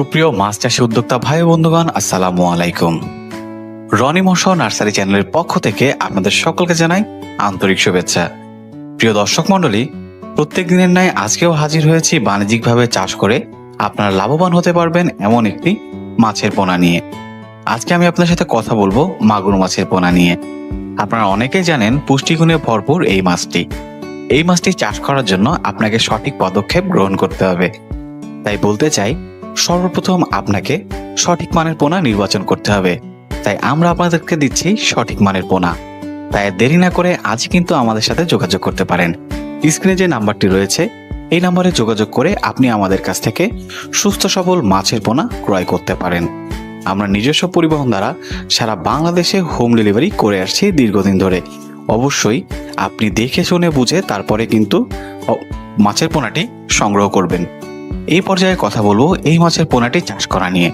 সুপ্রিয় মাছ চাষি উদ্যোক্তা ভাই বন্ধুগণ, আসসালামু আলাইকুম। রনি মশ নার্সারি চ্যানেলের পক্ষ থেকে আপনাদের সকলকে জানাই আন্তরিক শুভেচ্ছা। প্রিয় দর্শক মণ্ডলী, প্রত্যেক দিনের ন্যায় আজকেও হাজির হয়েছি বাণিজ্যিকভাবে চাষ করে আপনারা লাভবান হতে পারবেন এমন একটি মাছের পোনা নিয়ে। আজকে আমি আপনার সাথে কথা বলব মাগুর মাছের পোনা নিয়ে। আপনারা অনেকেই জানেন পুষ্টিগুণে ভরপুর এই মাছটি। এই মাছটি চাষ করার জন্য আপনাকে সঠিক পদক্ষেপ গ্রহণ করতে হবে। তাই বলতে চাই সর্বপ্রথম আপনাকে সঠিক মানের পোনা নির্বাচন করতে হবে। তাই আমরা আপনাদেরকে দিচ্ছি সঠিক মানের পোনা। তাই দেরি না করে আজ কিন্তু আমাদের সাথে যোগাযোগ করতে পারেন। স্ক্রিনে যে নাম্বারটি রয়েছে, এই নাম্বারে যোগাযোগ করে আপনি আমাদের কাছ থেকে সুস্থ সবল মাছের পোনা ক্রয় করতে পারেন। আমরা নিজস্ব পরিবহন দ্বারা সারা বাংলাদেশে হোম ডেলিভারি করে আসছি দীর্ঘদিন ধরে। অবশ্যই আপনি দেখে শুনে বুঝে তারপরে কিন্তু মাছের পোনাটি সংগ্রহ করবেন। এই পর্যায়ে কথা বলব এই মাছের পোনাটি চাষ করা নিয়ে।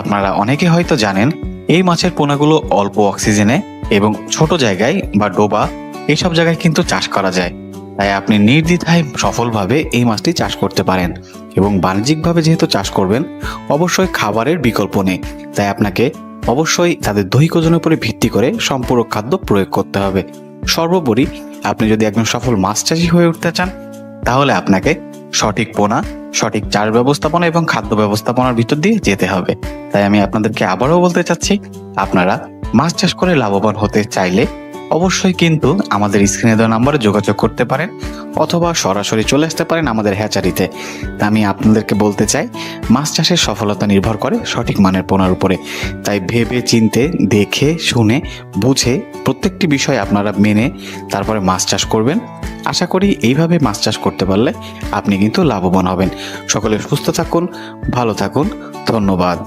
আপনারা অনেকে হয়তো জানেন, এই মাছের পোনাগুলো অল্প অক্সিজেনে এবং ছোট জায়গায় বা ডোবা এইসব জায়গায় কিন্তু চাষ করা যায়। তাই আপনি নির্দ্বিধায় সফলভাবে এই মাছটি চাষ করতে পারেন এবং বাণিজ্যিকভাবে যেহেতু চাষ করবেন, অবশ্যই খাবারের বিকল্প নেই। তাই আপনাকে অবশ্যই তাদের দৈহিক ওজনের উপরে ভিত্তি করে সম্পূরক খাদ্য প্রয়োগ করতে হবে। সর্বোপরি আপনি যদি একজন সফল মাছ চাষি হয়ে উঠতে চান, তাহলে আপনাকে সঠিক পোনা সঠিক চার ব্যবস্থাপনা এবং খাদ্য ব্যবস্থাপনার ভিতর দিয়ে যেতে হবে। তাই আমি আপনাদেরকে আবারও বলতে চাচ্ছি, আপনারা মাছ চাষ করে লাভবান হতে চাইলে অবশ্যই কিন্তু আমাদের স্ক্রিনে দেওয়া নাম্বারে যোগাযোগ করতে পারেন অথবা সরাসরি চলে আসতে পারেন আমাদের হ্যাচারিতে। তা আমি আপনাদেরকে বলতে চাই, মাছ চাষের সফলতা নির্ভর করে সঠিক মানের পোনার উপরে। তাই ভেবে, চিনতে, দেখে, শুনে, বুঝে প্রত্যেকটি বিষয় আপনারা মেনে তারপরে মাছ চাষ করবেন। আশা করি এইভাবে মাছ চাষ করতে পারলে আপনি কিন্তু লাভবান হবেন। সকলে সুস্থ থাকুন, ভালো থাকুন। ধন্যবাদ।